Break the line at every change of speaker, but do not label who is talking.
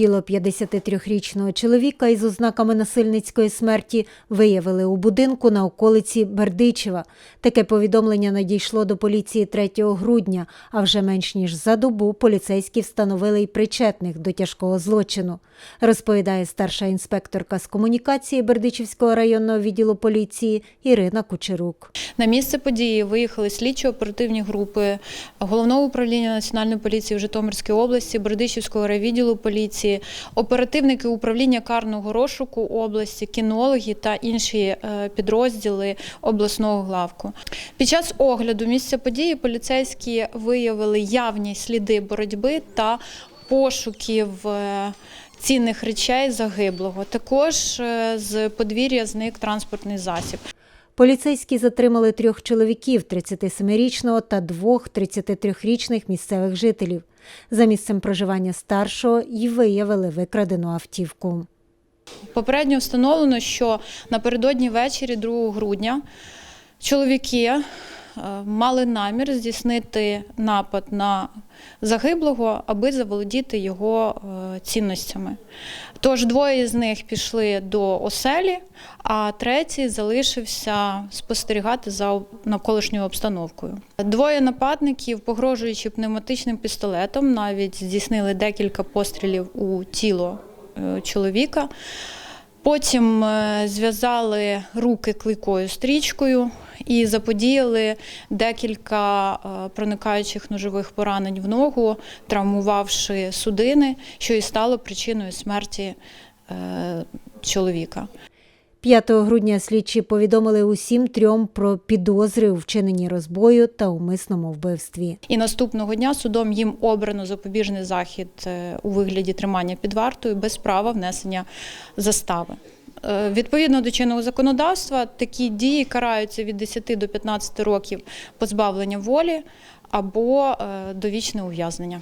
Тіло 53-річного чоловіка із ознаками насильницької смерті виявили у будинку на околиці Бердичева. Таке повідомлення надійшло до поліції 3 грудня, а вже менш ніж за добу поліцейські встановили й причетних до тяжкого злочину. Розповідає старша інспекторка з комунікації Бердичівського районного відділу поліції Ірина Кучерук.
На місце події виїхали слідчо-оперативні групи Головного управління Національної поліції в Житомирській області, Бердичівського райвідділу поліції, оперативники управління карного розшуку області, кінологи та інші е, підрозділи обласного главку. Під час огляду місця події поліцейські виявили явні сліди боротьби та пошуків. е, Цінних речей загиблого також е, з подвір'я зник транспортний засіб.
Поліцейські затримали трьох чоловіків 37-річного та двох 33-річних місцевих жителів. За місцем проживання старшого й виявили викрадену автівку.
Попередньо встановлено, що напередодні ввечері 2 грудня чоловіки мали намір здійснити напад на загиблого, аби заволодіти його е, цінностями. Тож двоє з них пішли до оселі, а третій залишився спостерігати за навколишньою обстановкою. Двоє нападників, погрожуючи пневматичним пістолетом, навіть здійснили декілька пострілів у тіло е, чоловіка. Потім е, зв'язали руки клейкою стрічкою і заподіяли декілька е, проникаючих ножових поранень в ногу, травмувавши судини, що і стало причиною смерті е, чоловіка.
5 грудня слідчі повідомили усім трьом про підозри у вчиненні розбою та умисному вбивстві.
І наступного дня судом їм обрано запобіжний захід е, у вигляді тримання під вартою без права внесення застави. Е, Відповідно до чинного законодавства, такі дії караються від 10 до 15 років позбавлення волі або е, довічне ув'язнення.